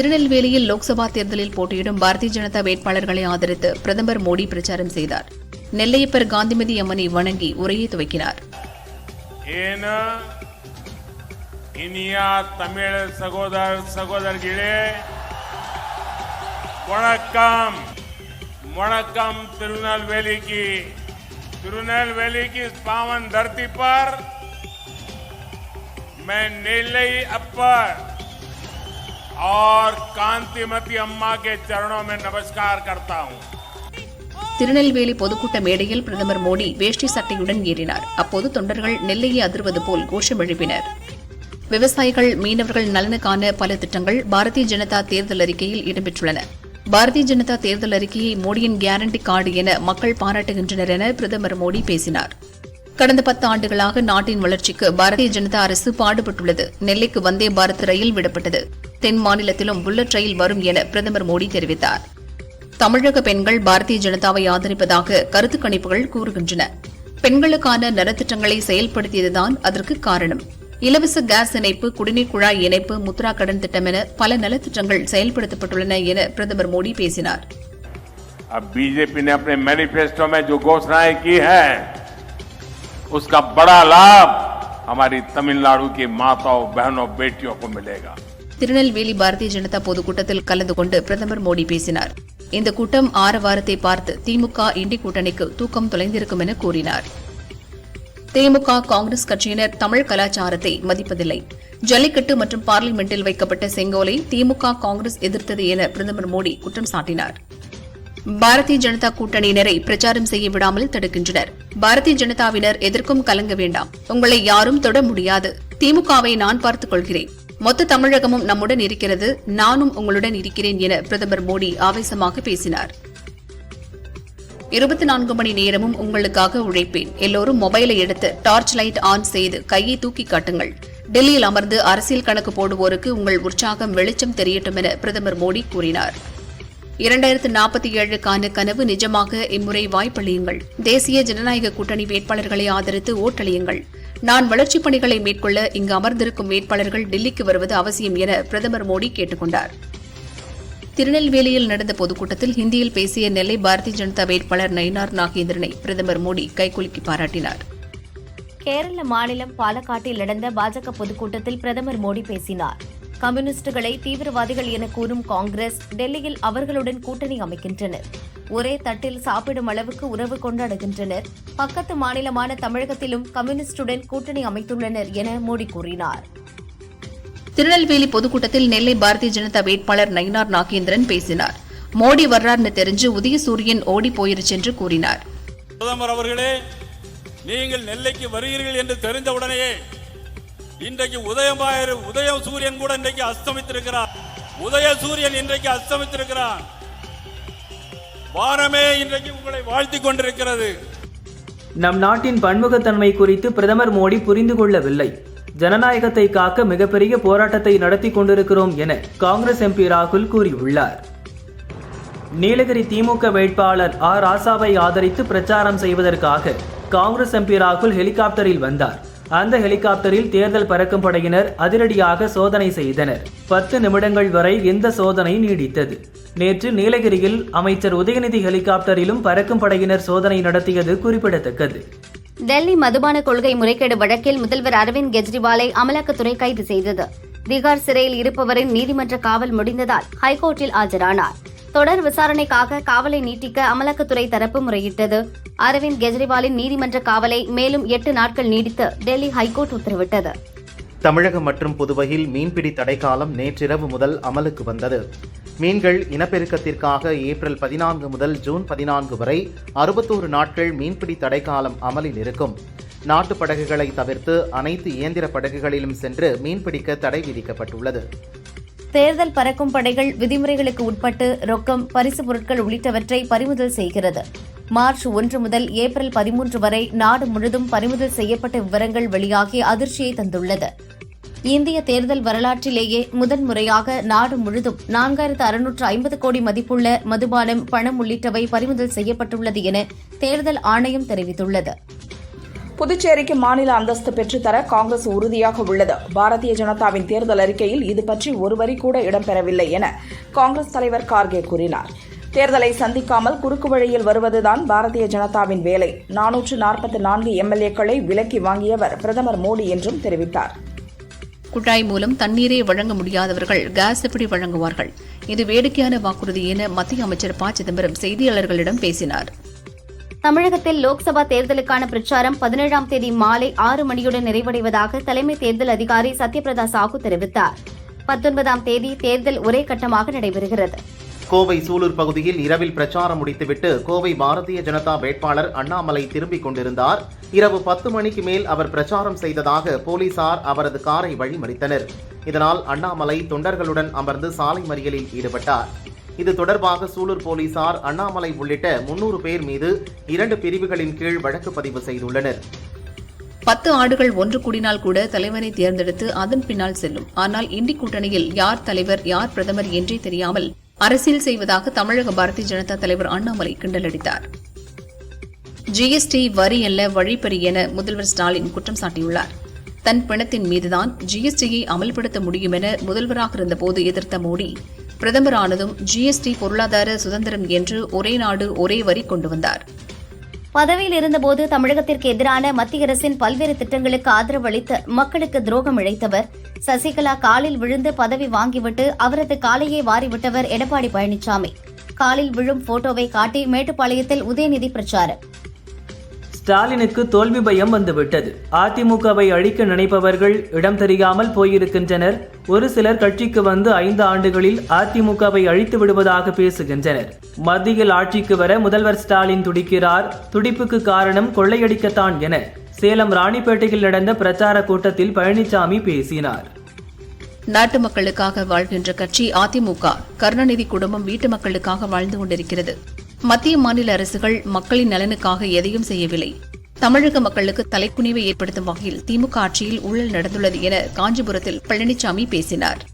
திருநெல்வேலியில் லோக்சபா தேர்தலில் போட்டியிடும் பாரதிய ஜனதா வேட்பாளர்களை ஆதரித்து பிரதமர் மோடி பிரச்சாரம் செய்தார். நெல்லையப்பர் காந்திமதி அம்மனை வணங்கி உரையை துவக்கினார். இனியா தமிழ் சகோதர சகோதரர்களே வணக்கம். வணக்கம் திருநெல்வேலி की திருநெல்வேலி की पावन धरती पर मैं और कांतिमती अम्मा के चरणों में नमस्कार करता हूं திருநெல்வேலி பொதுக்கூட்ட மேடையில் பிரதமர் மோடி வேஷ்டி சட்டையுடன் ஏறினார் அப்போது தொண்டர்கள் நெல்லையை அதிர்வது போல் கோஷம் எழுப்பினர் விவசாயிகள் மீனவர்கள் நலனுக்கான பல திட்டங்கள் பாரதிய ஜனதா தேர்தல் அறிக்கையில் இடம்பெற்றுள்ளன பாரதிய ஜனதா தேர்தல் அறிக்கையை மோடியின் கேரண்டி கார்டு என மக்கள் பாராட்டுகின்றனர் என பிரதமர் மோடி பேசினார் கடந்த பத்து ஆண்டுகளாக நாட்டின் வளர்ச்சிக்கு பாரதிய ஜனதா அரசு பாடுபட்டுள்ளது நெல்லைக்கு வந்தே பாரத் ரயில் விடப்பட்டது தென் மாநிலத்திலும் புல்லட் ரயில் வரும் என பிரதமர் மோடி தெரிவித்தார் தமிழக பெண்கள் பாரதிய ஜனதாவை ஆதரிப்பதாக கருத்து கணிப்புகள் கூறுகின்றன பெண்களுக்கான நலத்திட்டங்களை செயல்படுத்தியதுதான் அதற்கு காரணம் இலவச கேஸ் இணைப்பு குடிநீர் குழாய் இணைப்பு முத்ரா கடன் திட்டம் என பல நலத்திட்டங்கள் செயல்படுத்தப்பட்டுள்ளன என பிரதமர் மோடி பேசினார் अब बीजेपी ने अपने मैनिफेस्टो में जो घोषणाएं की है उसका बड़ा लाभ हमारी तमिलनाडु की माताओं बहनों बेटियों को मिलेगा திருநெல்வேலி பாரதிய ஜனதா பொதுக்கூட்டத்தில் கலந்து கொண்டு பிரதமர் மோடி பேசினார். இந்த கூட்டம் ஆரவாரத்தை பார்த்து திமுக இண்டி கூட்டணிக்கு தூக்கம் தொலைந்திருக்கும் என கூறினார். திமுக காங்கிரஸ் கட்சியினர் தமிழ் கலாச்சாரத்தை மதிப்பதில்லை. ஜல்லிக்கட்டு மற்றும் பார்லிமெண்டில் வைக்கப்பட்ட செங்கோலை திமுக காங்கிரஸ் எதிர்த்தது என பிரதமர் மோடி குற்றம் சாட்டினார். பாரதிய ஜனதா கூட்டணியினரை பிரச்சாரம் செய்ய விடாமல் தடுக்கின்றனர். பாரதிய ஜனதாவினர் எதற்கும் கலங்க வேண்டாம். உங்களை யாரும் தொட முடியாது. திமுகவை நான் பார்த்துக் கொள்கிறேன். மொத்த தமிழகமும் நம்முடன் இருக்கிறது. நானும் உங்களுடன் இருக்கிறேன் என பிரதமர் மோடி ஆவேசமாக பேசினார். இருபத்தி நான்கு மணி நேரமும் உங்களுக்காக உழைப்பேன். எல்லோரும் மொபைலை எடுத்து டார்ச் லைட் ஆன் செய்து கையை தூக்கி காட்டுங்கள். டெல்லியில் அமர்ந்து அரசியல் கணக்கு போடுவோருக்கு உங்கள் உற்சாகம் வெளிச்சம் தெரியட்டும் என பிரதமர் மோடி கூறினார். இரண்டாயிரத்து நாற்பத்தி ஏழுக்கான கனவு நிஜமாக இம்முறை வாய்ப்பளியுங்கள். தேசிய ஜனநாயக கூட்டணி வேட்பாளர்களை ஆதரித்து ஓட்டளியுங்கள். நான் வளர்ச்சிப் பணிகளை மேற்கொள்ள இங்கு அமர்ந்திருக்கும் வேட்பாளர்கள் டெல்லிக்கு வருவது அவசியம் என பிரதமர் மோடி கேட்டுக் கொண்டார் திருநெல்வேலியில் நடந்த பொதுக்கூட்டத்தில் ஹிந்தியில் பேசிய நெல்லை பாரதிய ஜனதா வேட்பாளர் நயினார் நாகேந்திரனை பிரதமர் மோடி கைகுலுக்கி பாராட்டினார். கேரள மாநிலம் பாலக்காட்டில் நடந்த பாஜக பொதுக்கூட்டத்தில் பிரதமர் மோடி பேசினார். கம்யூனிஸ்டுகளை தீவிரவாதிகள் என கூறும் காங்கிரஸ் டெல்லியில் அவர்களுடன் கூட்டணி அமைக்கின்றனர். ஒரே தட்டில் சாப்பிடும் அளவுக்கு உறவு கொண்டாடுகின்றனர். பக்கத்து மாநிலமான தமிழகத்திலும் கம்யூனிஸ்டுடன் கூட்டணி அமைத்துள்ளனர் என மோடி கூறினார். திருநெல்வேலி பொதுக்கூட்டத்தில் நெல்லை பாரதிய ஜனதா வேட்பாளர் நயினார் நாகேந்திரன் பேசினார். மோடி வர்றார்னு தெரிஞ்சு உதயசூரியன் ஓடி போயிருச்சு என்று கூறினார். பிரதமர் அவர்களே நீங்கள் நெல்லைக்கு வருகிறீர்கள் என்று தெரிந்தவுடனேயே இன்றைக்கு உதயமாயிரு உதய சூரியன் கூட இன்றைக்கு அஸ்தமித்திருக்கிறார். உதய சூரியன் இன்றைக்கு அஸ்தமித்திருக்கிறான். வானமே இன்றைக்கு உங்களை வாழ்த்திக் கொண்டிருக்கிறது. நம் நாட்டின் பன்முகத்தன்மை குறித்து பிரதமர் மோடி புரிந்து கொள்ளவில்லை. ஜனநாயகத்தை காக்க மிகப்பெரிய போராட்டத்தை நடத்தி கொண்டிருக்கிறோம் என காங்கிரஸ் எம்பி ராகுல் கூறியுள்ளார். நீலகிரி திமுக வேட்பாளர் ஆர் ராசாவை ஆதரித்து பிரச்சாரம் செய்வதற்காக காங்கிரஸ் எம்பி ராகுல் ஹெலிகாப்டரில் வந்தார். அந்த ஹெலிகாப்டரில் தேர்தல் பறக்கும் படையினர் அதிரடியாக சோதனை செய்தனர். பத்து நிமிடங்கள் வரை இந்த சோதனை நீடித்தது. நேற்று நீலகிரியில் அமைச்சர் உதயநிதி ஹெலிகாப்டரிலும் பறக்கும் படையினர் சோதனை நடத்தியது குறிப்பிடத்தக்கது. டெல்லி மதுபான கொள்கை முறைகேடு வழக்கில் முதல்வர் அரவிந்த் கெஜ்ரிவாலை அமலாக்கத்துறை கைது செய்தது. திகார் சிறையில் இருப்பவரின் நீதிமன்ற காவல் முடிந்ததால் ஹைகோர்ட்டில் ஆஜரானார். தொடர் விசாரணைக்காக காவலை நீட்டிக்க அமலாக்கத்துறை தரப்பு முறையிட்டது. அரவிந்த் கெஜ்ரிவாலின் நீதிமன்ற காவலை மேலும் எட்டு நாட்கள் நீடித்து டெல்லி ஹைகோர்ட் உத்தரவிட்டது. தமிழகம் மற்றும் புதுவையில் மீன்பிடி தடைக்காலம் நேற்றிரவு முதல் அமலுக்கு வந்தது. மீன்கள் இனப்பெருக்கத்திற்காக ஏப்ரல் பதினான்கு முதல் ஜூன் பதினான்கு வரை அறுபத்தோரு நாட்கள் மீன்பிடி தடைக்காலம் அமலில் இருக்கும். நாட்டு படகுகளை தவிர்த்து அனைத்து இயந்திர படகுகளிலும் சென்று மீன்பிடிக்க தடை விதிக்கப்பட்டுள்ளது. தேர்தல் பறக்கும் படைகள் விதிமுறைகளுக்கு உட்பட்டு ரொக்கம் பரிசு பொருட்கள் உள்ளிட்டவற்றை பறிமுதல் செய்கிறது. மார்ச் ஒன்று முதல் ஏப்ரல் பதிமூன்று வரை நாடு முழுதும் பறிமுதல் செய்யப்பட்ட விவரங்கள் வெளியாகி அதிர்ச்சியை தந்துள்ளது. இந்திய தேர்தல் வரலாற்றிலேயே முதன்முறையாக நாடு முழுதும் நான்காயிரத்து அறுநூற்று ஐம்பது கோடி மதிப்புள்ள மதுபானம் பணம் உள்ளிட்டவை பறிமுதல் செய்யப்பட்டுள்ளது என தேர்தல் ஆணையம் தெரிவித்துள்ளது. புதுச்சேரிக்கு மாநில அந்தஸ்து பெற்றுத்தர காங்கிரஸ் உறுதியாக உள்ளது. பாரதிய ஜனதாவின் தேர்தல் அறிக்கையில் இது பற்றி ஒரு வரி கூட இடம்பெறவில்லை என காங்கிரஸ் தலைவர் கார்கே கூறினார். தேர்தலை சந்திக்காமல் குறுக்கு வழியில் வருவதுதான் பாரதிய ஜனதாவின் வேலை. நானூற்று நாற்பத்தி நான்கு எம்எல்ஏக்களை விலக்கி வாங்கியவர் பிரதமர் மோடி என்றும் தெரிவித்தார். குழாய் மூலம் தண்ணீரை வழங்க முடியாதவர்கள் கேஸ் எப்படி வழங்குவார்கள்? இது வேடிக்கையான வாக்குறுதி என மத்திய அமைச்சர் ப. சிதம்பரம் செய்தியாளர்களிடம் பேசினார். தமிழகத்தில் லோக்சபா தேர்தலுக்கான பிரச்சாரம் பதினேழாம் தேதி மாலை ஆறு மணியுடன் நிறைவடைவதாக தலைமை தேர்தல் அதிகாரி சத்யபிரதா சாஹூ தெரிவித்தார். பத்தொன்பதாம் தேதி தேர்தல் ஒரே கட்டமாக நடைபெறுகிறது. கோவை சூலூர் பகுதியில் இரவில் பிரச்சாரம் முடித்துவிட்டு கோவை பாரதிய ஜனதா வேட்பாளர் அண்ணாமலை திரும்பிக் கொண்டிருந்தார். இரவு பத்து மணிக்கு மேல் அவர் பிரச்சாரம் செய்ததாக போலீசார் அவரது காரை வழிமறித்தனர். இதனால் அண்ணாமலை தொண்டர்களுடன் அமர்ந்து சாலை மறியலில் ஈடுபட்டார். இது தொடர்பாக சூலூர் போலீசார் அண்ணாமலை உள்ளிட்ட முன்னூறு பேர் மீது இரண்டு பிரிவுகளின் கீழ் வழக்கு பதிவு செய்துள்ளனர். பத்து ஆடுகள் ஒன்று கூடினால் கூட தலைவரை தேர்ந்தெடுத்து அதன் பின்னால் செல்லும். ஆனால் இந்தி கூட்டணியில் யார் தலைவர் யார் பிரதமர் என்றே தெரியாமல் அரசியல் செய்வதாக தமிழக பாரதிய ஜனதா தலைவர் அண்ணாமலை கிண்டலடித்தார். ஜிஎஸ்டி வரி அல்ல வழிப்பறி என முதல்வர் ஸ்டாலின் குற்றம் சாட்டியுள்ளார். தன் பிணத்தின் மீதுதான் ஜிஎஸ்டியை அமல்படுத்த முடியும் என முதல்வராக இருந்தபோது எதிர்த்த மோடி பிரதமரானதும் ஜிஎஸ்டி பொருளாதார சுதந்திரம் என்று ஒரே நாடு ஒரே வரி கொண்டு வந்தார். பதவியில் இருந்தபோது தமிழகத்திற்கு எதிரான மத்திய அரசின் பல்வேறு திட்டங்களுக்கு ஆதரவு அளித்து மக்களுக்கு துரோகம் இழைத்தவர். சசிகலா காலில் விழுந்து பதவி வாங்கிவிட்டு அவரது காலையே வாரிவிட்டவர் எடப்பாடி பழனிசாமி. காலில் விழும் போட்டோவை காட்டி மேட்டுப்பாளையத்தில் உதயநிதி பிரச்சாரம். ஸ்டாலினுக்கு தோல்வி பயம் வந்துவிட்டது. அதிமுகவை அழிக்க நினைப்பவர்கள் இடம் தெரியாமல் போயிருக்கின்றனர். ஒரு சிலர் கட்சிக்கு வந்து ஐந்து ஆண்டுகளில் அதிமுகவை அழித்து விடுவதாக பேசுகின்றனர். மத்தியில் ஆட்சிக்கு வர முதல்வர் ஸ்டாலின் துடிக்கிறார். துடிப்புக்கு காரணம் கொள்ளையடிக்கத்தான் என சேலம் ராணிப்பேட்டையில் நடந்த பிரச்சார கூட்டத்தில் பழனிசாமி பேசினார். நாட்டு மக்களுக்காக வாழ்கின்ற கட்சி அதிமுக. கருணாநிதி குடும்பம் வீட்டு மக்களுக்காக வாழ்ந்து கொண்டிருக்கிறது. மத்திய மாநில அரசுகள் மக்களின் நலனுக்காக எதையும் செய்யவில்லை. தமிழக மக்களுக்கு தலைக்குனிவை ஏற்படுத்தும் வகையில் திமுக ஆட்சியில் ஊழல் நடந்துள்ளது என காஞ்சிபுரத்தில் பழனிசாமி பேசினார்.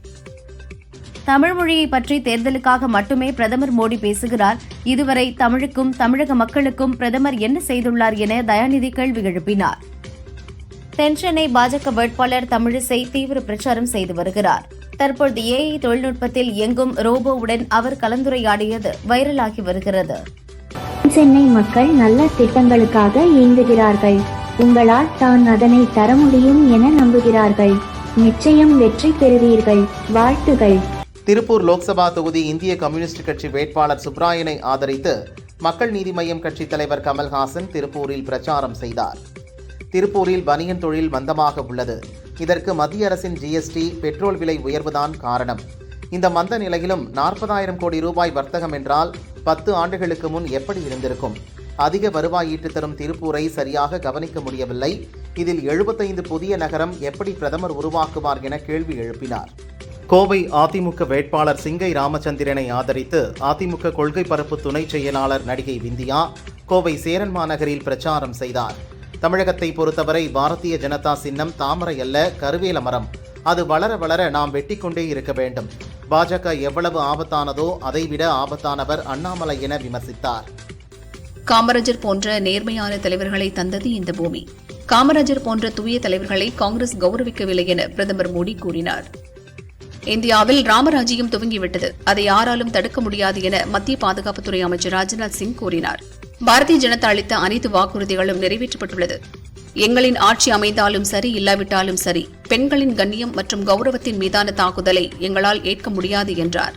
தமிழ் மொழியை பற்றி தேர்தலுக்காக மட்டுமே பிரதமர் மோடி பேசுகிறார். இதுவரை தமிழுக்கும் தமிழக மக்களுக்கும் பிரதமர் என்ன செய்துள்ளார் என தயாநிதி கேள்வி எழுப்பினார். தென்சென்னை பாஜக வேட்பாளர் தமிழிசை தீவிர பிரச்சாரம் செய்து வருகிறார். தற்பொழுது ஏஐ தொழில்நுட்பத்தில் இயங்கும் ரோபோவுடன் அவர் கலந்துரையாடியது வைரலாகி வருகிறது. சென்னை மக்கள் நல்ல திட்டங்களுக்காக இயங்குகிறார்கள். உங்களால் தான் அதனை தர முடியும் என நம்புகிறார்கள். நிச்சயம் வெற்றி பெறுவீர்கள். வாழ்த்துகள். திருப்பூர் லோக்சபா தொகுதி இந்திய கம்யூனிஸ்ட் கட்சி வேட்பாளர் சுப்ராயனை ஆதரித்து மக்கள் நீதி மய்யம் கட்சித் தலைவர் கமல்ஹாசன் திருப்பூரில் பிரச்சாரம் செய்தார். திருப்பூரில் பனியன் தொழில் மந்தமாக உள்ளது. இதற்கு மத்திய அரசின் ஜிஎஸ்டி பெட்ரோல் விலை உயர்வுதான் காரணம். இந்த மந்த நிலையிலும் நாற்பதாயிரம் கோடி ரூபாய் வர்த்தகம் என்றால் பத்து ஆண்டுகளுக்கு முன் எப்படி இருந்திருக்கும்? அதிக வருவாய் ஈட்டு தரும் திருப்பூரை சரியாக கவனிக்க முடியவில்லை. இதில் எழுபத்தைந்து புதிய நகரம் எப்படி பிரதமர் உருவாக்குவார் என கேள்வி எழுப்பினார். கோவை அதிமுக வேட்பாளர் சிங்கை ராமச்சந்திரனை ஆதரித்து அதிமுக கொள்கை பரப்பு துணை செயலாளர் நடிகை விந்தியா கோவை சேரன் மாநகரில் பிரச்சாரம் செய்தார். தமிழகத்தை பொறுத்தவரை பாரதிய ஜனதா சின்னம் தாமரை அல்ல கருவேல மரம். அது வளர வளர நாம் வெட்டிக்கொண்டே இருக்க வேண்டும். பாஜக எவ்வளவு ஆபத்தானதோ அதைவிட ஆபத்தானவர் அண்ணாமலை என விமர்சித்தார். காமராஜர் போன்ற நேர்மையான தலைவர்களை தந்தது இந்த பூமி. காமராஜர் போன்ற தூய தலைவர்களை காங்கிரஸ் கௌரவிக்கவில்லை என பிரதமர் மோடி கூறினார். இந்தியாவில் ராமராஜ்யம் துவங்கிவிட்டது. அதை யாராலும் தடுக்க முடியாது என மத்திய பாதுகாப்புத்துறை அமைச்சர் ராஜ்நாத் சிங் கூறினார். பாரதிய ஜனதா அளித்த அனைத்து வாக்குறுதிகளும் நிறைவேற்றப்பட்டுள்ளது. எங்களின் ஆட்சி அமைந்தாலும் சரி இல்லாவிட்டாலும் சரி பெண்களின் கண்ணியம் மற்றும் கௌரவத்தின் மீதான தாக்குதலை எங்களால் ஏற்க முடியாது என்றார்.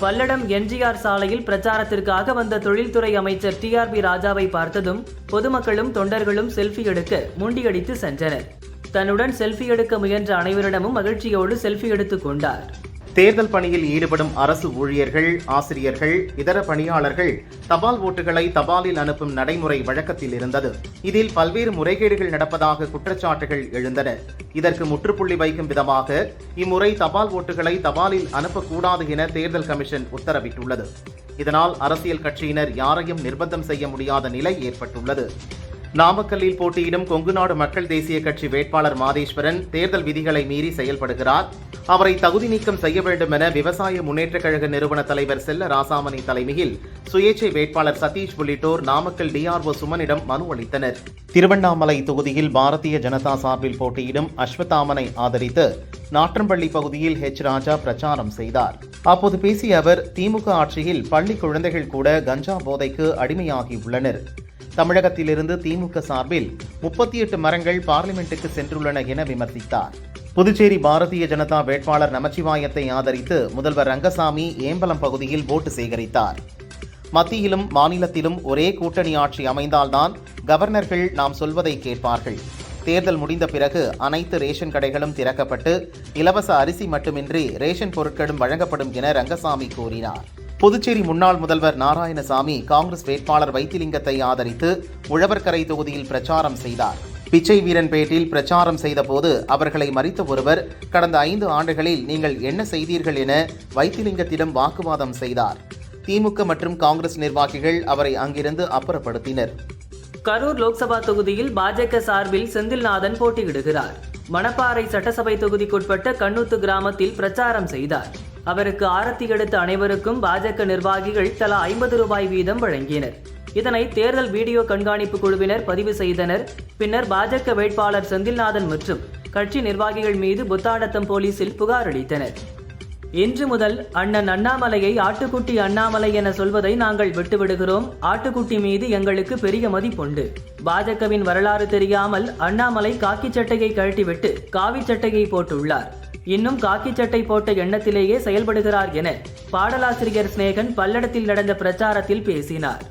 பல்லடம் எம்ஜிஆர் சாலையில் பிரச்சாரத்திற்காக வந்த தொழில்துறை அமைச்சர் டிஆர்பி ராஜாவை பார்த்ததும் பொதுமக்களும் தொண்டர்களும் செல்ஃபி எடுக்க முண்டியடித்து சென்றனர். தன்னுடன் செல்ஃபி எடுக்க முயன்ற அனைவரிடமும் மகிழ்ச்சியோடு செல்ஃபி எடுத்துக் கொண்டார். தேர்தல் பணியில் ஈடுபடும் அரசு ஊழியர்கள் ஆசிரியர்கள் இதர பணியாளர்கள் தபால் ஓட்டுகளை தபாலில் அனுப்பும் நடைமுறை வழக்கத்தில் இருந்தது. இதில் பல்வேறு முறைகேடுகள் நடப்பதாக குற்றச்சாட்டுகள் எழுந்தன. இதற்கு முற்றுப்புள்ளி வைக்கும் விதமாக இம்முறை தபால் ஓட்டுகளை தபாலில் அனுப்பக்கூடாது என தேர்தல் கமிஷன் உத்தரவிட்டுள்ளது. இதனால் அரசியல் கட்சியினர் யாரையும் நிர்பந்தம் செய்ய முடியாத நிலை ஏற்பட்டுள்ளது. நாமக்கல்லில் போட்டியிடும் கொங்குநாடு மக்கள் தேசிய கட்சி வேட்பாளர் மாதேஸ்வரன் தேர்தல் விதிகளை மீறி செயல்படுகிறார். அவரை தகுதி நீக்கம் செய்ய வேண்டும் என விவசாய முன்னேற்றக் கழக நிறுவன தலைவர் செல்ல ராசாமணி தலைமையில் சுயேட்சை வேட்பாளர் சதீஷ் உள்ளிட்டோர் நாமக்கல் டிஆர்ஓ சுமனிடம் மனு அளித்தனர். திருவண்ணாமலை தொகுதியில் பாரதிய ஜனதா சார்பில் போட்டியிடும் அஸ்வத்தாமனை ஆதரித்து நாற்றம்பள்ளி பகுதியில் ஹெச் ராஜா பிரச்சாரம் செய்தார். அப்போது பேசிய அவர் திமுக ஆட்சியில் பள்ளி குழந்தைகள் கூட கஞ்சா போதைக்கு அடிமையாகி உள்ளனர். தமிழகத்திலிருந்து திமுக சார்பில் முப்பத்தி எட்டு மரங்கள் பார்லிமெண்ட்டுக்கு சென்றுள்ளன என விமர்சித்தார். புதுச்சேரி பாரதிய ஜனதா வேட்பாளர் நமச்சிவாயத்தை ஆதரித்து முதல்வர் ரங்கசாமி ஏம்பலம் பகுதியில் ஓட்டு சேகரித்தார். மத்தியிலும் மாநிலத்திலும் ஒரே கூட்டணி ஆட்சி அமைந்தால்தான் கவர்னர்கள் நாம் சொல்வதை கேட்பார்கள். தேர்தல் முடிந்த பிறகு அனைத்து ரேஷன் கடைகளும் திறக்கப்பட்டு இலவச அரிசி மட்டுமின்றி ரேஷன் பொருட்களும் வழங்கப்படும் என ரங்கசாமி கூறினார். புதுச்சேரி முன்னாள் முதல்வர் நாராயணசாமி காங்கிரஸ் வேட்பாளர் வைத்திலிங்கத்தை ஆதரித்து உழவர்கரை தொகுதியில் பிரச்சாரம் செய்தார். பிச்சை வீரன்பேட்டில் பிரச்சாரம் செய்தபோது அவர்களை மறித்த ஒருவர் கடந்த ஐந்து ஆண்டுகளில் நீங்கள் என்ன செய்தீர்கள் என வைத்திலிங்கத்திடம் வாக்குவாதம் செய்தார். திமுக மற்றும் காங்கிரஸ் நிர்வாகிகள் அவரை அங்கிருந்து அப்புறப்படுத்தினர். கரூர் லோக்சபா தொகுதியில் பாஜக சார்பில் செந்தில்நாதன் போட்டியிடுகிறார். மணப்பாறை சட்டசபை தொகுதிக்குட்பட்ட கண்ணூத்து கிராமத்தில் பிரச்சாரம் செய்தார். அவருக்கு ஆரத்தி எடுத்த அனைவருக்கும் பாஜக நிர்வாகிகள் தலா ஐம்பது ரூபாய் வீதம் வழங்கினர். இதனை தேர்தல் வீடியோ கண்காணிப்பு குழுவினர் பதிவு செய்தனர். பின்னர் பாஜக வேட்பாளர் செந்தில்நாதன் மற்றும் கட்சி நிர்வாகிகள் மீது புத்தாடத்தம் போலீசில் புகார் அளித்தனர். இன்று முதல் அண்ணன் அண்ணாமலையை ஆட்டுக்குட்டி அண்ணாமலை என சொல்வதை நாங்கள் விட்டுவிடுகிறோம். ஆட்டுக்குட்டி மீது எங்களுக்கு பெரிய மதிப்புண்டு. பாஜகவின் வரலாறு தெரியாமல் அண்ணாமலை காக்கி சட்டையை கழட்டிவிட்டு காவி சட்டையை போட்டுள்ளார். இன்னும் காக்கி சட்டை போட்ட எண்ணத்திலேயே செயல்படுகிறார் என பாடலாசிரியர் சிநேகன் பல்லடத்தில் நடந்த பிரச்சாரத்தில் பேசினார்.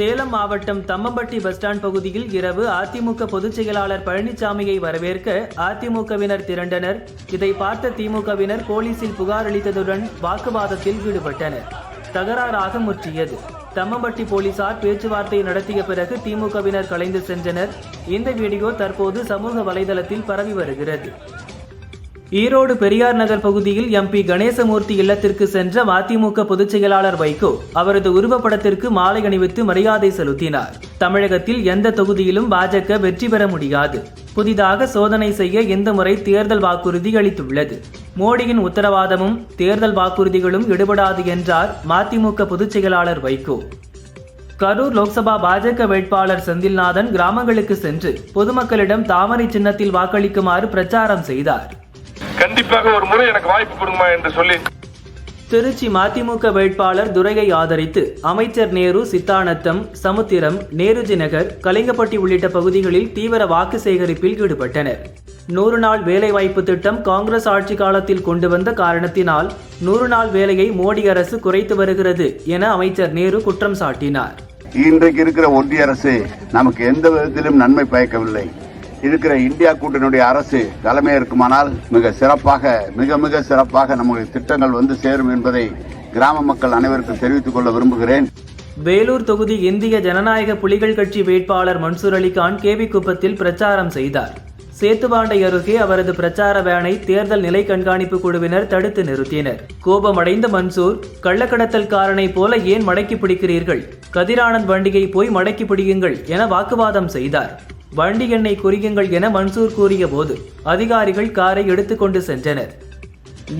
சேலம் மாவட்டம் தம்மம்பட்டி பஸ் ஸ்டாண்ட் பகுதியில் இரவு அதிமுக பொதுச் செயலாளர் பழனிசாமியை வரவேற்க அதிமுகவினர் திரண்டனர். இதை பார்த்த திமுகவினர் போலீசில் புகார் அளித்ததுடன் வாக்குவாதத்தில் ஈடுபட்டனர். தகராறாக முற்றியது. தம்மம்பட்டி போலீசார் பேச்சுவார்த்தை நடத்திய பிறகு திமுகவினர் கலைந்து சென்றனர். இந்த வீடியோ தற்போது சமூக வலைதளத்தில் பரவி வருகிறது. ஈரோடு பெரியார் நகர் பகுதியில் எம்பி கணேசமூர்த்தி இல்லத்திற்கு சென்ற மதிமுக பொதுச் செயலாளர் வைகோ அவரது உருவப்படத்திற்கு மாலை அணிவித்து மரியாதை செலுத்தினார். தமிழகத்தில் எந்த தொகுதியிலும் பாஜக வெற்றி பெற முடியாது. புதிதாக சோதனை செய்ய இந்த முறை தேர்தல் வாக்குறுதி அளித்துள்ளது. மோடியின் உத்தரவாதமும் தேர்தல் வாக்குறுதிகளும் எடுபடாது என்றார் மதிமுக பொதுச் செயலாளர் வைகோ. கரூர் லோக்சபா பாஜக வேட்பாளர் செந்தில்நாதன் கிராமங்களுக்கு சென்று பொதுமக்களிடம் தாமரை சின்னத்தில் வாக்களிக்குமாறு பிரச்சாரம் செய்தார். கண்டிப்பாக ஒரு முறை எனக்கு வாய்ப்பு கொடுங்க என்று சொல்லி திருச்சி மதிமுக வேட்பாளர் துரையை ஆதரித்து அமைச்சர் நேரு சித்தானத்தம் சமுத்திரம் நேருஜி நகர் கலிங்கப்பட்டி உள்ளிட்ட பகுதிகளில் தீவிர வாக்கு சேகரிப்பில் ஈடுபட்டனர். நூறு நாள் வேலைவாய்ப்பு திட்டம் காங்கிரஸ் ஆட்சி காலத்தில் கொண்டு வந்த காரணத்தினால் நூறு நாள் வேலையை மோடி அரசு குறைத்து வருகிறது என அமைச்சர் நேரு குற்றம் சாட்டினார். இன்றைக்கு இருக்கிற ஒன்றிய அரசு நமக்கு எந்த விதத்திலும் நன்மை பயக்கவில்லை. இருக்கிற இந்தியா கூட்டணியுடைய அரசு தலைமை இருக்குமானால் மிக சிறப்பாக மிக மிக சிறப்பாக நம்முடைய திட்டங்கள் வந்து சேரும் என்பதை கிராம மக்கள் அனைவருக்கும் தெரிவித்துக் கொள்ள விரும்புகிறேன். வேலூர் தொகுதி இந்திய ஜனநாயக புலிகள் கட்சி வேட்பாளர் மன்சூர் அலிகான் கேவி குப்பத்தில் பிரச்சாரம் செய்தார். சேத்துவாண்டை அருகே அவரது பிரச்சார வேனை தேர்தல் நிலை கண்காணிப்பு குழுவினர் தடுத்து நிறுத்தினர். கோபமடைந்த மன்சூர் கள்ளக்கடத்தல்காரனை போல ஏன் மடக்கி பிடிக்கிறீர்கள்? கதிரானந்த் வண்டியை போய் மடக்கி பிடியுங்கள் என வாக்குவாதம் செய்தார். வண்டி எண்ணை குறியுங்கள் என மன்சூர் கூறிய போது அதிகாரிகள் காரை எடுத்துக்கொண்டு சென்றனர்.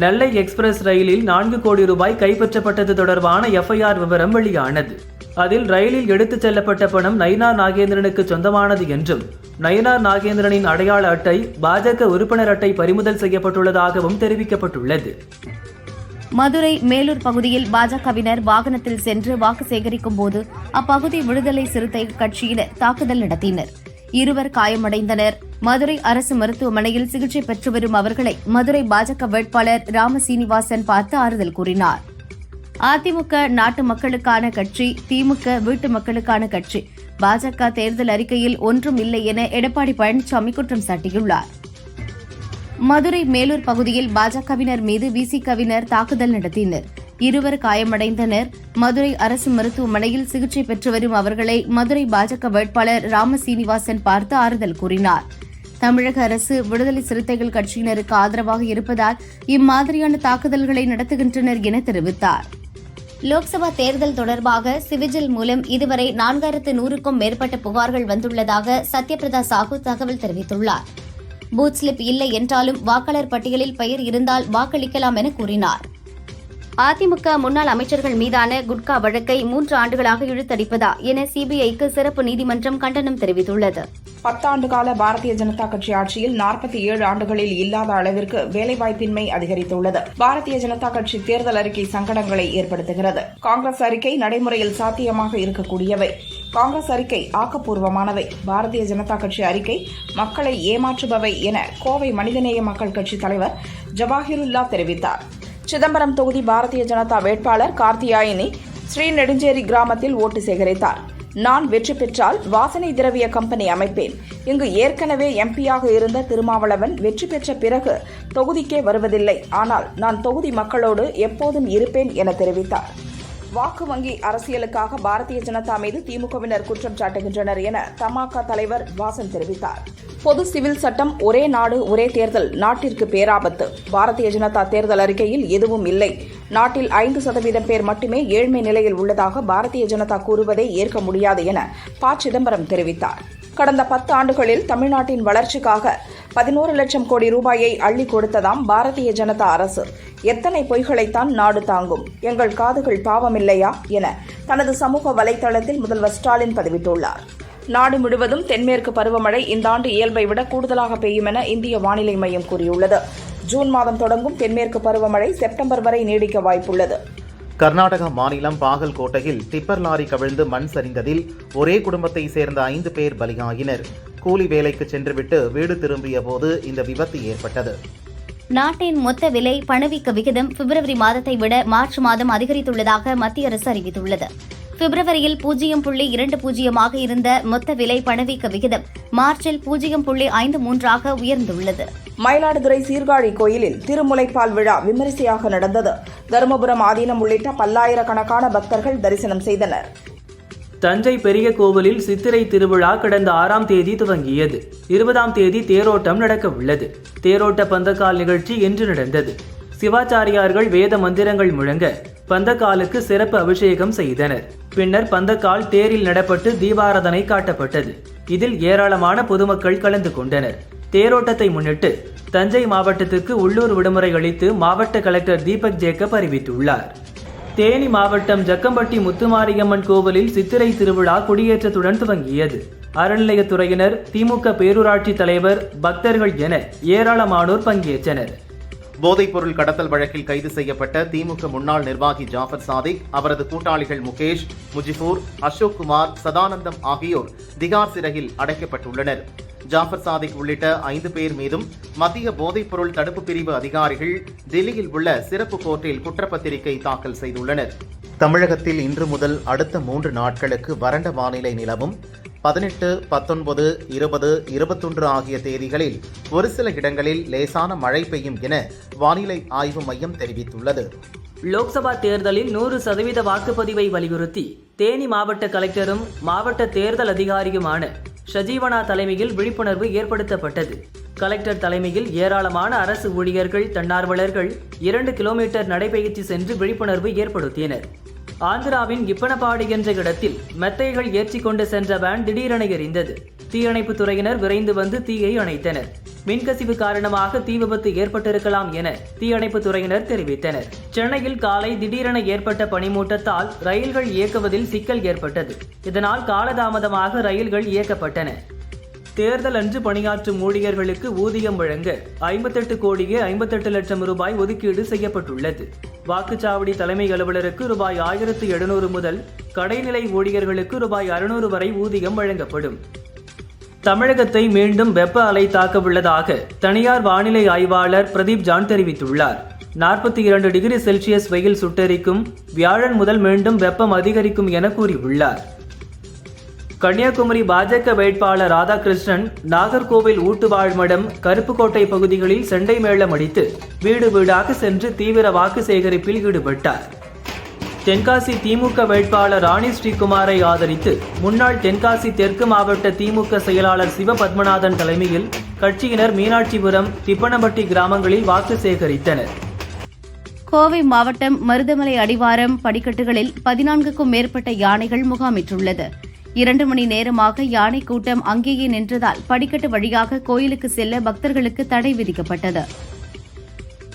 நெல்லை எக்ஸ்பிரஸ் ரயிலில் நான்கு கோடி ரூபாய் கைப்பற்றப்பட்டது தொடர்பான எஃப்ஐஆர் விவரம் வெளியானது. அதில் ரயிலில் எடுத்துச் செல்லப்பட்ட பணம் நயினார் நாகேந்திரனுக்கு சொந்தமானது என்றும் நயினார் நாகேந்திரனின் அடையாள அட்டை பாஜக உறுப்பினர் அட்டை பறிமுதல் செய்யப்பட்டுள்ளதாகவும் தெரிவிக்கப்பட்டுள்ளது. மதுரை மேலூர் பகுதியில் பாஜகவினர் வாகனத்தில் சென்று வாக்கு சேகரிக்கும் போது அப்பகுதி விடுதலை சிறுத்தை கட்சியினர் தாக்குதல் நடத்தினர். இருவர் காயமடைந்தனர். மதுரை அரசு மருத்துவமனையில் சிகிச்சை பெற்று வரும் அவர்களை மதுரை பாஜக வேட்பாளர் ராம சீனிவாசன் பார்த்து ஆறுதல் கூறினார். அதிமுக நாட்டு மக்களுக்கான கட்சி திமுக வீட்டு மக்களுக்கான கட்சி. பாஜக தேர்தல் அறிக்கையில் ஒன்றும் இல்லை என எடப்பாடி பழனிசாமி குற்றம் சாட்டியுள்ளார். மதுரை மேலூர் பகுதியில் பாஜகவினர் மீது விசிகவினர் தாக்குதல் நடத்தினர். இருவர் காயமடைந்தனர். மதுரை அரசு மருத்துவமனையில் சிகிச்சை பெற்று வரும் அவர்களை மதுரை பாஜக வேட்பாளர் ராம சீனிவாசன் பார்த்து ஆறுதல் கூறினார். தமிழக அரசு விடுதலை சிறுத்தைகள் கட்சியினருக்கு ஆதரவாக இருப்பதால் இம்மாதிரியான தாக்குதல்களை நடத்துகின்றனர் என தெரிவித்தார். லோக்சபா தேர்தல் தொடர்பாக சிவிஜில் மூலம் இதுவரை நான்காயிரத்து நூறுக்கும் மேற்பட்ட புகார்கள் வந்துள்ளதாக சத்யபிரதா சாஹூ தகவல் தெரிவித்துள்ளார். பூத் ஸ்லிப் இல்லை என்றாலும் வாக்காளர் பட்டியலில் பெயர் இருந்தால் வாக்களிக்கலாம் என கூறினார். அதிமுக முன்னாள் அமைச்சர்கள் மீதான குட்கா வழக்கை மூன்று ஆண்டுகளாக இழுத்தடிப்பதா என சிபிஐக்கு சிறப்பு நீதிமன்றம் கண்டனம் தெரிவித்துள்ளது. பத்தாண்டு கால பாரதிய ஜனதா கட்சி ஆட்சியில் நாற்பத்தி ஏழு ஆண்டுகளில் இல்லாத அளவிற்கு வேலைவாய்ப்பின்மை அதிகரித்துள்ளது. பாரதிய ஜனதா கட்சி தேர்தல் அறிக்கை சங்கடங்களை ஏற்படுத்துகிறது. காங்கிரஸ் அறிக்கை நடைமுறையில் சாத்தியமாக இருக்கக்கூடியவை. காங்கிரஸ் அறிக்கை ஆக்கப்பூர்வமானவை. பாரதிய ஜனதா கட்சி அறிக்கை மக்களை ஏமாற்றுபவை என கோவை மனிதநேய மக்கள் கட்சி தலைவர் ஜவாஹிருல்லா தெரிவித்தார். சிதம்பரம் தொகுதி பாரதிய ஜனதா வேட்பாளர் கார்த்தியாயினி ஸ்ரீநெடுஞ்சேரி கிராமத்தில் ஓட்டு சேகரித்தார். நான் வெற்றி பெற்றால் வாசனை திரவிய கம்பெனி அமைப்பேன். இங்கு ஏற்கனவே எம்பியாக இருந்த திருமாவளவன் வெற்றி பெற்ற பிறகு தொகுதிக்கே வருவதில்லை. ஆனால் நான் தொகுதி மக்களோடு எப்போதும் இருப்பேன் என தெரிவித்தார். வாக்கு வங்கி அரசியலுக்காக பாரதிய ஜனதா மீது திமுகவினர் குற்றம் சாட்டுகின்றனர் என தமாக தலைவர் வாசன் தெரிவித்தார். பொது சிவில் சட்டம் ஒரே நாடு ஒரே தேர்தல் நாட்டிற்கு பேராபத்து. பாரதிய ஜனதா தேர்தல் அறிக்கையில் எதுவும் இல்லை. நாட்டில் ஐந்து சதவீதம் பேர் மட்டுமே ஏழ்மை நிலையில் உள்ளதாக பாரதிய ஜனதா கூறுவதை ஏற்க முடியாது என ப. சிதம்பரம் தெரிவித்தார். கடந்த பத்து ஆண்டுகளில் தமிழ்நாட்டின் வளர்ச்சிக்காக பதினோரு லட்சம் கோடி ரூபாயை அள்ளி கொடுத்ததாம் பாரதிய ஜனதா அரசு. எத்தனை பொய்களைத்தான் நாடு தாங்கும். எங்கள் காதுகள் பாவமில்லையா என தனது சமூக வலைதளத்தில் முதல்வர் ஸ்டாலின் பதிவிட்டுள்ளார். நாடு முழுவதும் தென்மேற்கு பருவமழை இந்த ஆண்டு இயல்பை விட கூடுதலாக பெய்யும் என இந்திய வானிலை மையம் கூறியுள்ளது. ஜூன் மாதம் தொடங்கும் தென்மேற்கு பருவமழை செப்டம்பர் வரை நீடிக்க வாய்ப்புள்ளது. கர்நாடகா மாநிலம் பாகல்கோட்டையில் டிப்பர் லாரி கவிழ்ந்து மண் சரிந்ததில் ஒரே குடும்பத்தை சேர்ந்த ஐந்து பேர் பலியாகினர் கூலி வேலைக்கு சென்றுவிட்டு வீடு திரும்பிய போது இந்த விபத்து ஏற்பட்டது. நாட்டின் மொத்த விலை பணவீக்க விகிதம் பிப்ரவரி மாதத்தை விட மார்ச் மாதம் அதிகரித்துள்ளதாக மத்திய அரசு அறிவித்துள்ளது. பிப்ரவரியில் பூஜ்ஜியம் புள்ளி இரண்டு பூஜ்ஜியமாக இருந்த மொத்த விலை பணவீக்க விகிதம் மார்ச்சில் பூஜ்ஜியம் புள்ளி ஐந்து மூன்றாக உயர்ந்துள்ளது. மயிலாடுதுறை சீர்காழி கோயிலில் திருமுலைப்பால் விழா விமரிசையாக நடந்தது. தருமபுரம் ஆதீனம் உள்ளிட்ட பல்லாயிரக்கணக்கான பக்தர்கள் தரிசனம் செய்தனர். தஞ்சை பெரிய கோவிலில் சித்திரை திருவிழா கடந்த ஆறாம் தேதி துவங்கியது. இருபதாம் தேதி தேரோட்டம் நடக்க உள்ளது. தேரோட்ட பந்தக்கால் நிகழ்ச்சி இன்று நடந்தது. சிவாச்சாரியார்கள் வேத மந்திரங்கள் முழங்க பந்தக்காலுக்கு சிறப்பு அபிஷேகம் செய்தனர். பின்னர் பந்தக்கால் தேரில் நடப்பட்டு தீபாராதனை காட்டப்பட்டது. இதில் ஏராளமான பொதுமக்கள் கலந்து கொண்டனர். தேரோட்டத்தை முன்னிட்டு தஞ்சை மாவட்டத்துக்கு உள்ளூர் விடுமுறை அளித்து மாவட்ட கலெக்டர் தீபக் ஜேக்கப் அறிவித்துள்ளார் தேனி மாவட்டம் ஜக்கம்பட்டி முத்துமாரியம்மன் கோவிலில் சித்திரை திருவிழா கொடியேற்றத்துடன் துவங்கியது. அறநிலையத்துறையினர் திமுக பேரூராட்சி தலைவர் பக்தர்கள் என ஏராளமானோர் பங்கேற்றனர். போதைப்பொருள் கடத்தல் வழக்கில் கைது செய்யப்பட்ட திமுக முன்னாள் நிர்வாகி ஜாஃபர் சாதிக் அவரது கூட்டாளிகள் முகேஷ் முஜிபூர் அசோக் குமார் சதானந்தம் ஆகியோர் திகார் சிறையில் அடைக்கப்பட்டுள்ளனர். ஜாஃபர் சாதிக் உள்ளிட்ட ஐந்து பேர் மீதும் மத்திய போதைப்பொருள் தடுப்பு பிரிவு அதிகாரிகள் டெல்லியில் உள்ள சிறப்பு கோர்ட்டில் குற்றப்பத்திரிகை தாக்கல் செய்துள்ளனர். தமிழகத்தில் இன்று முதல் அடுத்த மூன்று நாட்களுக்கு வறண்ட வானிலை நிலவும். பதினெட்டு பத்தொன்பது இருபது இருபத்தொன்று ஆகிய தேதிகளில் ஒரு சில இடங்களில் லேசான மழை பெய்யும் என வானிலை ஆய்வு மையம் தெரிவித்துள்ளது. லோக்சபா தேர்தலில் நூறு சதவீத வாக்குப்பதிவை வலியுறுத்தி தேனி மாவட்ட கலெக்டரும் மாவட்ட தேர்தல் அதிகாரியுமான ஷஜீவனா தலைமையில் விழிப்புணர்வு ஏற்படுத்தப்பட்டது. கலெக்டர் தலைமையில் ஏராளமான அரசு ஊழியர்கள் தன்னார்வலர்கள் இரண்டு கிலோமீட்டர் நடைபயிற்சி சென்று விழிப்புணர்வு ஏற்படுத்தினர். ஆந்திராவின் கிப்பனபாடி என்ற இடத்தில் மெத்தைகள் ஏற்றி கொண்டு சென்ற வேன் திடீரென எரிந்தது. தீயணைப்பு துறையினர் விரைந்து வந்து தீயை அணைத்தனர். மின்கசிவு காரணமாக தீ விபத்து ஏற்பட்டிருக்கலாம் என தீயணைப்பு துறையினர் தெரிவித்தனர். சென்னையில் காலை திடீரென ஏற்பட்ட பனிமூட்டத்தால் ரயில்கள் இயக்குவதில் சிக்கல் ஏற்பட்டது. இதனால் காலதாமதமாக ரயில்கள் இயக்கப்பட்டன. தேர்தல் அன்று பணியாற்றும் ஊழியர்களுக்கு ஊதியம் வழங்க ஐம்பத்தெட்டு கோடியே ஐம்பத்தெட்டு லட்சம் ரூபாய் ஒதுக்கீடு செய்யப்பட்டுள்ளது. வாக்குச்சாவடி தலைமை அலுவலருக்கு ரூபாய் ஆயிரத்து எழுநூறு முதல் கடைநிலை ஊழியர்களுக்கு ரூபாய் அறுநூறு வரை ஊதியம் வழங்கப்படும். தமிழகத்தை மீண்டும் வெப்ப அலை தாக்கவுள்ளதாக தனியார் வானிலை ஆய்வாளர் பிரதீப் ஜான் தெரிவித்துள்ளார். நாற்பத்தி இரண்டு டிகிரி செல்சியஸ் வெயில் சுட்டரிக்கும் வியாழன் முதல் மீண்டும் வெப்பம் அதிகரிக்கும் என கூறியுள்ளார். கன்னியாகுமரி பாஜக வேட்பாளர் ராதாகிருஷ்ணன் நாகர்கோவில் ஊட்டுவாழ்மடம் கருப்புக்கோட்டை பகுதிகளில் செண்டை மேளம் அடித்து வீடு வீடாக சென்று தீவிர வாக்கு சேகரிப்பில் ஈடுபட்டார். தென்காசி திமுக வேட்பாளர் ராணி ஸ்ரீகுமாரை ஆதரித்து முன்னாள் தென்காசி தெற்கு மாவட்ட திமுக செயலாளர் சிவபத்மநாதன் தலைமையில் கட்சியினர் மீனாட்சிபுரம் திப்பனம்பட்டி கிராமங்களில் வாக்கு சேகரித்தனர். கோவை மாவட்டம் மருதமலை அடிவாரம் படிக்கட்டுகளில் பதினான்குக்கும் மேற்பட்ட யானைகள் முகாமிட்டுள்ளது. இரண்டு மணி நேரமாக யானை கூட்டம் அங்கேயே நின்றதால் படிக்கட்டு வழியாக கோயிலுக்கு செல்ல பக்தர்களுக்கு தடை விதிக்கப்பட்டது.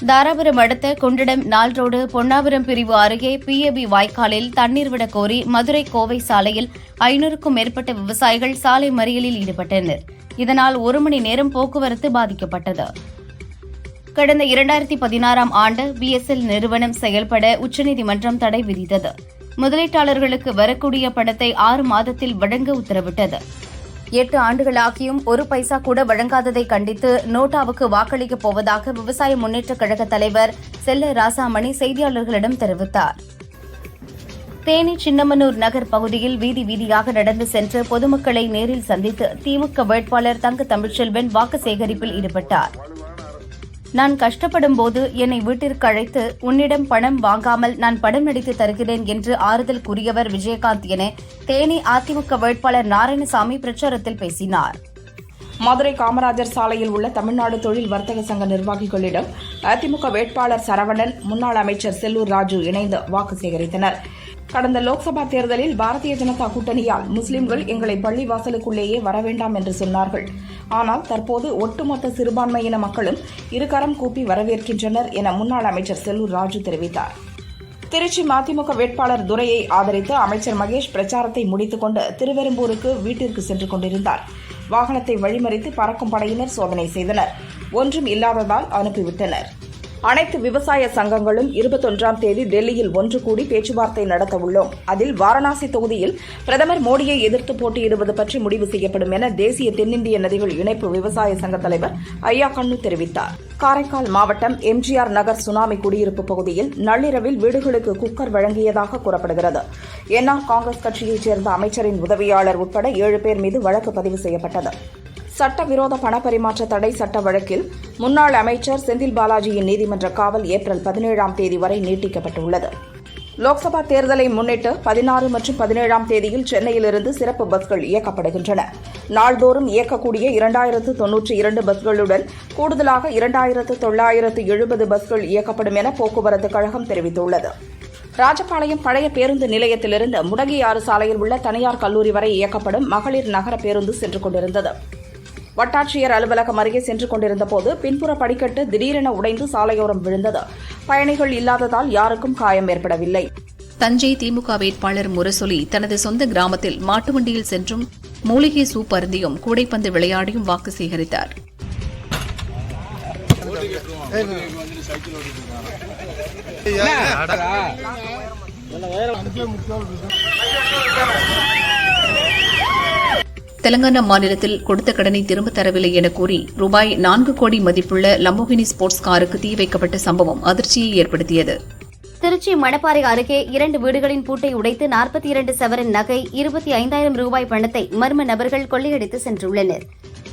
தாராபுரம் அடுத்த குண்டிடம் நாள் ரோடு பொன்னாபுரம் பிரிவு அருகே பிஏபி வாய்க்காலில் தண்ணீர் விட கோரி மதுரை கோவை சாலையில் ஐநூறுக்கும் மேற்பட்ட விவசாயிகள் சாலை மறியலில் ஈடுபட்டனர். இதனால் ஒரு மணி நேரம் போக்குவரத்து பாதிக்கப்பட்டது. கடந்த இரண்டாயிரத்தி பதினாறாம் ஆண்டு பிஎஸ்எல் நிறுவனம் செயல்பட உச்சநீதிமன்றம் தடை விதித்தது. முதலீட்டாளர்களுக்கு வரக்கூடிய பணத்தை ஆறு மாதத்தில் வழங்க உத்தரவிட்டது. எட்டு ஆண்டுகளாகியும் ஒரு பைசா கூட வழங்காததை கண்டித்து நோட்டாவுக்கு வாக்களிக்கப் போவதாக விவசாய முன்னேற்றக் கழக தலைவர் செல்ல ராசாமணி செய்தியாளர்களிடம் தெரிவித்தார். தேனி சின்னமனூர் நகர் பகுதியில் வீதி வீதியாக நடந்து சென்று பொதுமக்களை நேரில் சந்தித்து திமுக வேட்பாளர் தங்க தமிழ்ச்செல்வன் வாக்கு சேகரிப்பில் ஈடுபட்டார். நான் கஷ்டப்படும் போது என்னை வீட்டிற்கு அழைத்து உன்னிடம் பணம் வாங்காமல் நான் படம் நடித்து தருகிறேன் என்று ஆறுதல் கூறியவர் விஜயகாந்த் என தேனி அதிமுக வேட்பாளர் நாராயணசாமி பிரச்சாரத்தில் பேசினார். மதுரை காமராஜர் சாலையில் உள்ள தமிழ்நாடு தொழில் வர்த்தக சங்க நிர்வாகிகளிடம் அதிமுக வேட்பாளர் சரவணன் முன்னாள் அமைச்சர் செல்லூர் ராஜு இணைந்து வாக்கு சேகரித்தனர். கடந்த லோக்சபா தேர்தலில் பாரதிய ஜனதா கூட்டணியால் முஸ்லிம்கள் எங்களை பள்ளி வாசலுக்குள்ளேயே வரவேண்டாம் என்று சொன்னார்கள். ஆனால் தற்போது ஒட்டுமொத்த சிறுபான்மையின மக்களும் இருகரம் கூப்பி வரவேற்கின்றனர் என முன்னாள் அமைச்சர் செல்லூர் ராஜு தெரிவித்தார். திருச்சி மதிமுக வேட்பாளர் துரையை ஆதரித்து அமைச்சர் மகேஷ் பிரச்சாரத்தை முடித்துக்கொண்டு திருவெரும்பூருக்கு வீட்டிற்கு சென்று கொண்டிருந்தார். வாகனத்தை வழிமறித்து பறக்கும் படையினர் சோதனை செய்தனர். ஒன்றும் இல்லாததால் அனுப்பிவிட்டனர். அனைத்து விவசாய சங்கங்களும் இருபத்தொன்றாம் தேதி டெல்லியில் ஒன்று கூடி பேச்சுவார்த்தை நடத்த உள்ளோம் அதில் வாரணாசி தொகுதியில் பிரதமர் மோடியை எதிர்த்து போட்டியிடுவது பற்றி முடிவு செய்யப்படும் என தேசிய தென்னிந்திய நதிகள் இணைப்பு விவசாய சங்க தலைவர் ஐயா கண்ணு தெரிவித்தார். காரைக்கால் மாவட்டம் எம்ஜிஆர் நகர் சுனாமி குடியிருப்பு பகுதியில் நள்ளிரவில் வீடுகளுக்கு குக்கர் வழங்கியதாக கூறப்படுகிறது. என்ஆர் காங்கிரஸ் கட்சியைச் சேர்ந்த அமைச்சரின் உதவியாளர் உட்பட ஏழு பேர் மீது வழக்கு பதிவு செய்யப்பட்டது. சட்டவிரோத பணப்பரிமாற்ற தடை சட்ட வழக்கில் முன்னாள் அமைச்சர் செந்தில் பாலாஜியின் நீதிமன்ற காவல் ஏப்ரல் பதினேழாம் தேதி வரை நீட்டிக்கப்பட்டுள்ளது. லோக்சபா தேர்தலை முன்னிட்டு பதினாறு மற்றும் பதினேழாம் தேதியில் சென்னையிலிருந்து சிறப்பு பஸ்கள் இயக்கப்படுகின்றன. நாள்தோறும் இயக்கக்கூடிய இரண்டாயிரத்து தொன்னூற்றி இரண்டு பஸ்களுடன் கூடுதலாக இரண்டாயிரத்து தொள்ளாயிரத்து எழுபது பஸ்கள் இயக்கப்படும் என போக்குவரத்து கழகம் தெரிவித்துள்ளது. ராஜபாளையம் பழைய பேருந்து நிலையத்திலிருந்து முடங்கியாறு சாலையில் உள்ள தனியார் கல்லூரி வரை இயக்கப்படும் மகளிர் நகர பேருந்து சென்று கொண்டிருந்தது. வட்டாட்சியர் அலுவலகம் அருகே சென்று கொண்டிருந்த போது பின்புற படிக்கட்டு திடீரென உடைந்து சாலையோரம் விழுந்தது பயணிகள் இல்லாததால் யாருக்கும் காயம் ஏற்படவில்லை தஞ்சை திமுக வேட்பாளர் முரசொலி தனது சொந்த கிராமத்தில் மாட்டு வண்டியில் சென்றும் மூலிகை சூப் அருந்தியும் கூடைப்பந்து விளையாடியும் வாக்கு சேகரித்தார் தெலங்கானா மாநிலத்தில் கொடுத்த கடனை திரும்பத் தரவில்லை என கூறி ரூபாய் நான்கு கோடி மதிப்புள்ள லம்போகினி ஸ்போர்ட்ஸ் காருக்கு தீ வைக்கப்பட்ட சம்பவம் அதிர்ச்சியை ஏற்படுத்தியது. திருச்சி மணப்பாறை அருகே இரண்டு வீடுகளின் பூட்டை உடைத்து நாற்பத்தி இரண்டு சவரன் நகை இருபத்தி ஐந்தாயிரம் ரூபாய் பணத்தை மர்ம நபர்கள் கொள்ளையடித்து சென்றுள்ளனர்.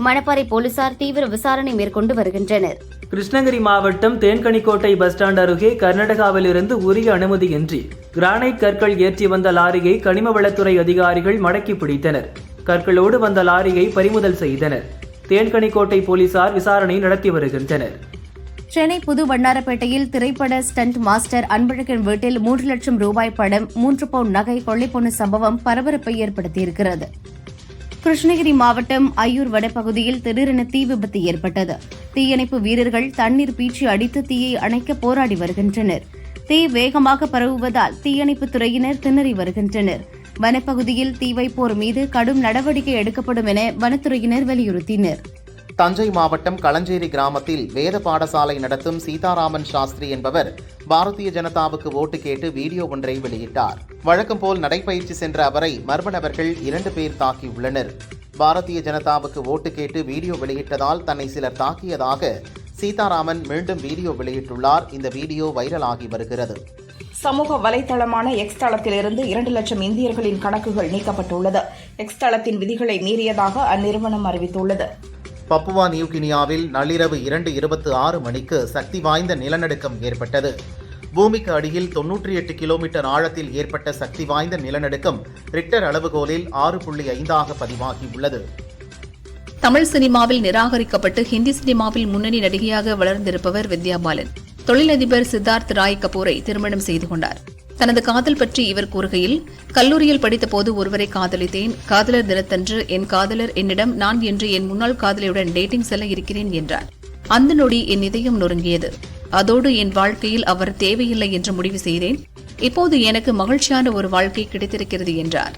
மணப்பாறை போலீசார் தீவிர விசாரணை மேற்கொண்டு வருகின்றனர். கிருஷ்ணகிரி மாவட்டம் தேன்கனிக்கோட்டை பஸ் ஸ்டாண்ட் அருகே கர்நாடகாவிலிருந்து உரிய அனுமதியின்றி கிரானைட் கற்கள் ஏற்றி வந்த லாரியை கனிம வளத்துறை அதிகாரிகள் மடக்கி பிடித்தனர். கற்களோடு வந்த லாரியை பறிமுதல் செய்தனர். தேன்கனிக்கோட்டை போலீசார் விசாரணை நடத்தி வருகின்றனர். சென்னை புது வண்ணாரப்பேட்டையில் திரைப்பட ஸ்டண்ட் மாஸ்டர் அன்பழகன் வீட்டில் மூன்று லட்சம் ரூபாய் படம் மூன்று பவுன் நகை கொள்ளைப்போன சம்பவம் பரபரப்பை ஏற்படுத்தியிருக்கிறது. கிருஷ்ணகிரி மாவட்டம் ஐயூர் வடபகுதியில் திடீரென தீ விபத்து ஏற்பட்டது. தீயணைப்பு வீரர்கள் தண்ணீர் பீச்சி அடித்து தீயை அணைக்க போராடி வருகின்றனர். தீ வேகமாக பரவுவதால் தீயணைப்புத் துறையினர் திணறி வருகின்றனர். வனப்பகுதியில் தீ வைப்போர் மீது கடும் நடவடிக்கை எடுக்கப்படும் என வனத்துறையினர் வலியுறுத்தினர். தஞ்சை மாவட்டம் களஞ்சேரி கிராமத்தில் வேத பாடசாலை நடத்தும் சீதாராமன் சாஸ்திரி என்பவர் பாரதிய ஜனதாவுக்கு ஓட்டு கேட்டு வீடியோ ஒன்றை வெளியிட்டார். வழக்கம் போல் நடைபயிற்சி சென்ற அவரை மர்ம நபர்கள் இரண்டு பேர் தாக்கியுள்ளனர். பாரதிய ஜனதாவுக்கு ஓட்டு கேட்டு வீடியோ வெளியிட்டதால் தன்னை சிலர் தாக்கியதாக சீதாராமன் மீண்டும் வீடியோ வெளியிட்டுள்ளார். இந்த வீடியோ வைரலாகி வருகிறது. சமூக வலைதளமான எக்ஸ் தளத்திலிருந்து இரண்டு லட்சம் இந்தியர்களின் கணக்குகள் நீக்கப்பட்டுள்ளது. எக்ஸ் தளத்தின் விதிகளை மீறியதாக அந்நிறுவனம் அறிவித்துள்ளது. பப்புவா நியூகினியாவில் நள்ளிரவு இரண்டு இருபத்து ஆறு மணிக்கு சக்தி வாய்ந்த நிலநடுக்கம் ஏற்பட்டது. பூமிக்கு அடியில் தொன்னூற்றி எட்டு கிலோமீட்டர் ஆழத்தில் ஏற்பட்ட சக்தி வாய்ந்த நிலநடுக்கம் ரிக்டர் அளவுகோலில் ஆறு புள்ளி ஐந்தாக பதிவாகியுள்ளது. தமிழ் சினிமாவில் நிராகரிக்கப்பட்டு ஹிந்தி சினிமாவில் முன்னணி நடிகையாக வளர்ந்திருப்பவர் வித்யா பாலன் தொழிலதிபர் சித்தார்த் ராய் கபூரை திருமணம் செய்து கொண்டார். தனது காதல் பற்றி இவர் கூறுகையில் கல்லூரியில் படித்தபோது ஒருவரை காதலித்தேன். காதலர் தினத்தன்று என் காதலர் என்னிடம் நான் என்று என் முன்னாள் காதலியுடன் டேட்டிங் செல்ல இருக்கிறேன் என்றார். அந்த நொடி என் இதயம் நொறுங்கியது. அதோடு என் வாழ்க்கையில் அவர் தேவையில்லை என்று முடிவு செய்தேன். இப்போது எனக்கு மகிழ்ச்சியான ஒரு வாழ்க்கை கிடைத்திருக்கிறது என்றார்.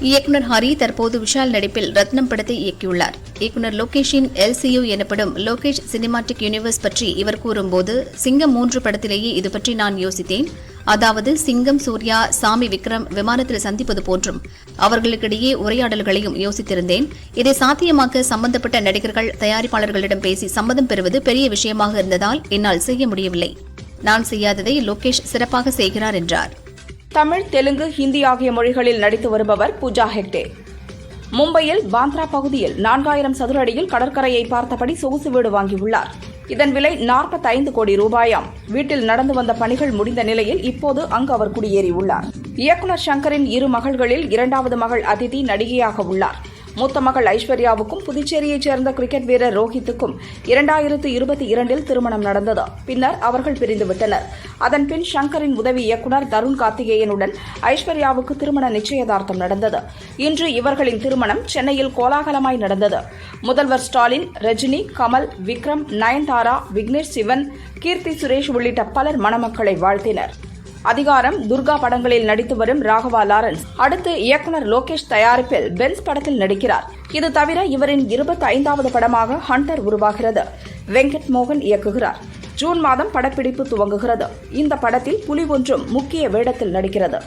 இயக்குனர் ஹரி தற்போது விஷால் நடிப்பில் ரத்னம் படத்தை இயக்கியுள்ளார். இயக்குனர் லோகேஷின் எல்சியு எனப்படும் லோகேஷ் சினிமாட்டிக் யூனிவர்ஸ் பற்றி இவர் கூறும்போது சிங்கம் மூன்று படத்திலேயே இது பற்றி நான் யோசித்தேன். அதாவது சிங்கம் சூர்யா சாமி விக்ரம் விமானத்தில் சந்திப்பது போன்றும். அவர்களுக்கிடையே உரையாடல்களையும் யோசித்திருந்தேன். இதை சாத்தியமாக்க சம்பந்தப்பட்ட நடிகர்கள் தயாரிப்பாளர்களிடம் பேசி சம்மதம் பெறுவது பெரிய விஷயமாக இருந்ததால் என்னால் செய்ய முடியவில்லை. நான் செய்யாததை லோகேஷ் சிறப்பாக செய்கிறார் என்றார். தமிழ் தெலுங்கு ஹிந்தி ஆகிய மொழிகளில் நடித்து வருபவர் பூஜா ஹெக்டே. மும்பையில் பாந்த்ரா பகுதியில் நான்காயிரம் சதுர அடியில் கடற்கரையை பார்த்தபடி சொகுசு வீடு வாங்கியுள்ளார். இதன் விலை 45 கோடி ரூபாயாம். வீட்டில் நடந்து வந்த பணிகள் முடிந்த நிலையில் இப்போது அங்கு அவர் குடியேறியுள்ளார். இயக்குனர் சங்கரின் இரு மகள்களில் இரண்டாவது மகள் அதிதி நடிகையாக உள்ளார். மூத்த மகள் ஐஸ்வர்யாவுக்கும் புதுச்சேரியைச் சேர்ந்த கிரிக்கெட் வீரர் ரோஹித்துக்கும் இரண்டாயிரத்து இருபத்தி இரண்டில் திருமணம் நடந்தது. பின்னர் அவர்கள் பிரிந்துவிட்டனர் அதன்பின் ஷங்கரின் உதவி இயக்குனர் தருண் கார்த்திகேயனுடன் ஐஸ்வர்யாவுக்கு திருமண நிச்சயதார்த்தம் நடந்தது. இன்று இவர்களின் திருமணம் சென்னையில் கோலாகலமாய் நடந்தது. முதல்வர் ஸ்டாலின் ரஜினி கமல் விக்ரம் நயன்தாரா விக்னேஷ் சிவன் கீர்த்தி சுரேஷ் உள்ளிட்ட பலர் மணமக்களை வாழ்த்தினர். அதிகாரம் துர்கா படங்களில் நடித்து வரும் ராகவா லாரன்ஸ். அடுத்து இயக்குனர் லோகேஷ் தயாரிப்பில் பென்ஸ் படத்தில் நடிக்கிறார். இது தவிர இவரின் இருபத்தி ஐந்தாவது படமாக ஹண்டர் உருவாகிறது. வெங்கட் மோகன் இயக்குகிறார். ஜூன் மாதம் படப்பிடிப்பு துவங்குகிறது. இந்த படத்தில் புலி ஒன்றும் முக்கிய வேடத்தில் நடிக்கிறது.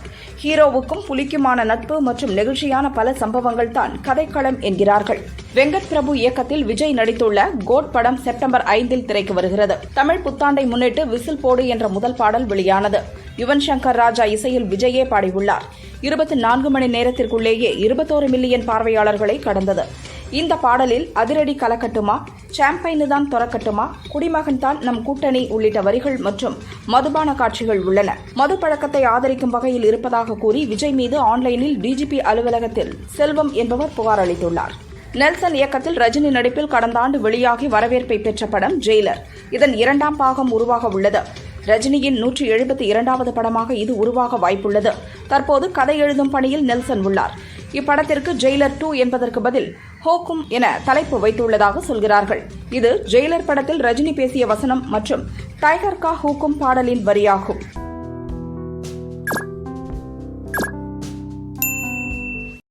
ஹீரோவுக்கும் புலிக்குமான நட்பு மற்றும் நெகிழ்ச்சியான பல சம்பவங்கள் தான் கதைக்களம் என்கிறார்கள். வெங்கட் பிரபு இயக்கத்தில் விஜய் நடித்துள்ள கோட் படம் செப்டம்பர் ஐந்தில் திரைக்கு வருகிறது. தமிழ் புத்தாண்டை முன்னிட்டு விசில் போடு என்ற முதல் பாடல் வெளியானது. யுவன் சங்கர் ராஜா இசையில் விஜயே பாடியுள்ளார். இருபத்தி நான்கு மணி நேரத்திற்குள்ளேயே இருபத்தோரு மில்லியன் பார்வையாளர்களை கடந்தது. இந்த பாடலில் அதிரடி கலக்கட்டுமா? சாம்பைனு தான் துறக்கட்டுமா? குடிமகன் தான் நம் கூட்டணி உள்ளிட்ட வரிகள் மற்றும் மதுபான காட்சிகள் உள்ளன. மது பழக்கத்தை ஆதரிக்கும் வகையில் இருப்பதாக கூறி விஜய் மீது ஆன்லைனில் டிஜிபி அலுவலகத்தில் செல்வம் என்பவர் புகார் அளித்துள்ளார். நெல்சன் இயக்கத்தில் ரஜினி நடிப்பில் கடந்த ஆண்டு வெளியாகி வரவேற்பை பெற்ற படம் ஜெயிலர் இதன் இரண்டாம் பாகம் உருவாக உள்ளது. ரஜினியின் நூற்றி எழுபத்தி இரண்டாவது படமாக இது உருவாக வாய்ப்புள்ளது. தற்போது கதை எழுதும் பணியில் நெல்சன் உள்ளார். இப்படத்திற்கு ஜெயிலர் டூ என்பதற்கு பதில் ஹோக்கும் என தலைப்பு வைத்துள்ளதாக சொல்கிறார்கள். இது ஜெயிலர் படத்தில் ரஜினி பேசிய வசனம் மற்றும் டைகர் கா ஹூக்கும் பாடலின் வரியாகும்.